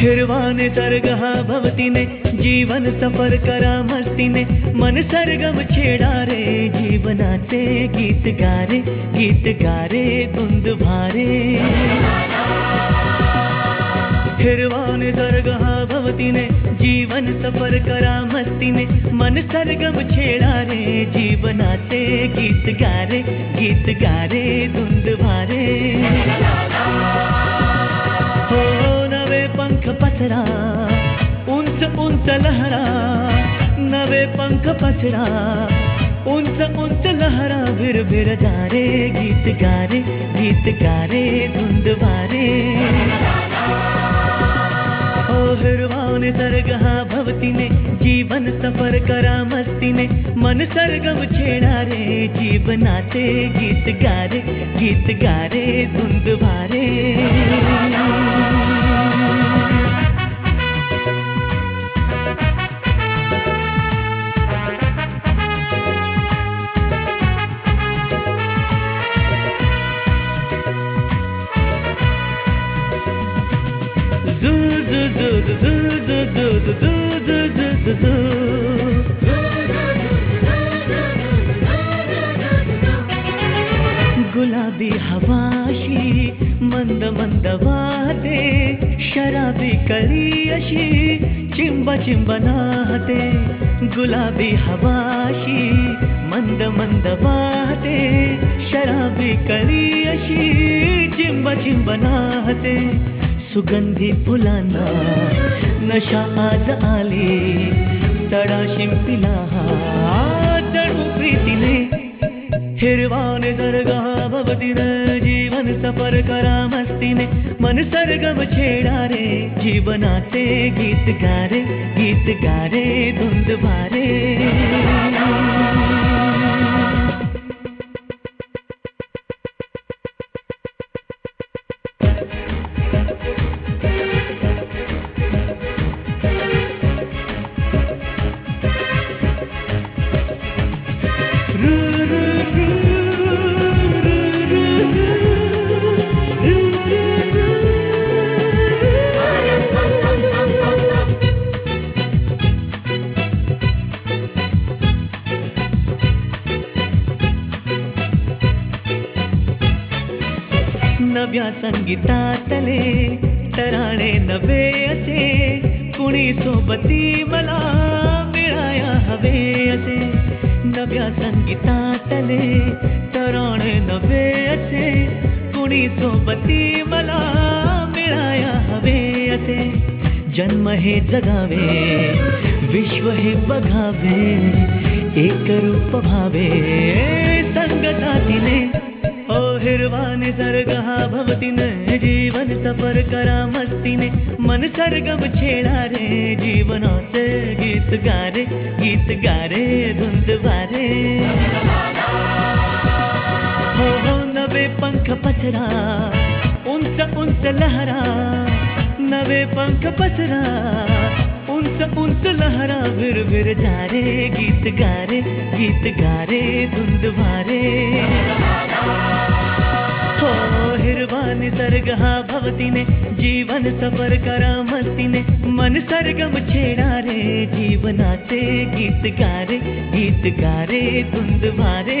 फिरवाने दरगाह भवती ने, जीवन सफ़र करा मस्ती ने। मन सरगम छेड़ा रे जीवनाते गीत गारे गीत गारे धुंद भारे। फिरवाने दरगाह भवती ने, जीवन सफ़र करा मस्ती ने। मन सरगम छेड़ा रे जीवनाते गीत गारे गीत गारे धुंद का पचड़ा उन उंच लहरा भिर भिर जा रे गीत गा रे गीत गा रे धुंध बारे ओ सरगहा भवती ने, जीवन सफ़र करा मस्ती ने, मन सरगम छेड़ा रे जीवनाते गीत गा रे गीत गा रे धुंध भारे गुलाबी हवाशी मंद मंद वाहते शराबी कळी अशी चिंब चिंब नाहते. गुलाबी हवाशी मंद मंद वाहते शराबी कळी अशी चिंब चिंब नाहते. सुगंधी फुलांना नशा आज आली तडा शिंपिला हा जणू प्रीतीने हिरवाने सर्गा भवतीने जीवन सफ़र करा मस्तीने। मन सरगम छेडा रे, जीवनाचे गीत गारे गीत गारे धुंद भारे नव्या संगीतातले तराणे नवे असे, कुणी सोबती मला मिळाया हवे असे. नव्या संगीतातले तराणे नवे असे, कुणी सोबती मला मिळाया हवे असे. जन्म हे जगावे, विश्व हे बघावे, एक रूप भावे संगता दिले सर्वाणि सर्गः भवती न जीवन सफ़र करा मस्ती ने। मन सरगम छेड़ा रे, जीवनात गीत गारे गीत गारे, धुंध बारे हो हो, नवे पंख पसरा, उनसा उनसा लहरा। नवे पंख पसरा, उनसा उनसा लहरा बिर बिर जा रे गीत गारे गीत गारे, धुंध बारे निसर्गः भवती ने, जीवन सफ़र करामस्ति ने। मन सरगम छेड़ा रे जीवनाते गीत गारे गीत गारे धुंधवारे।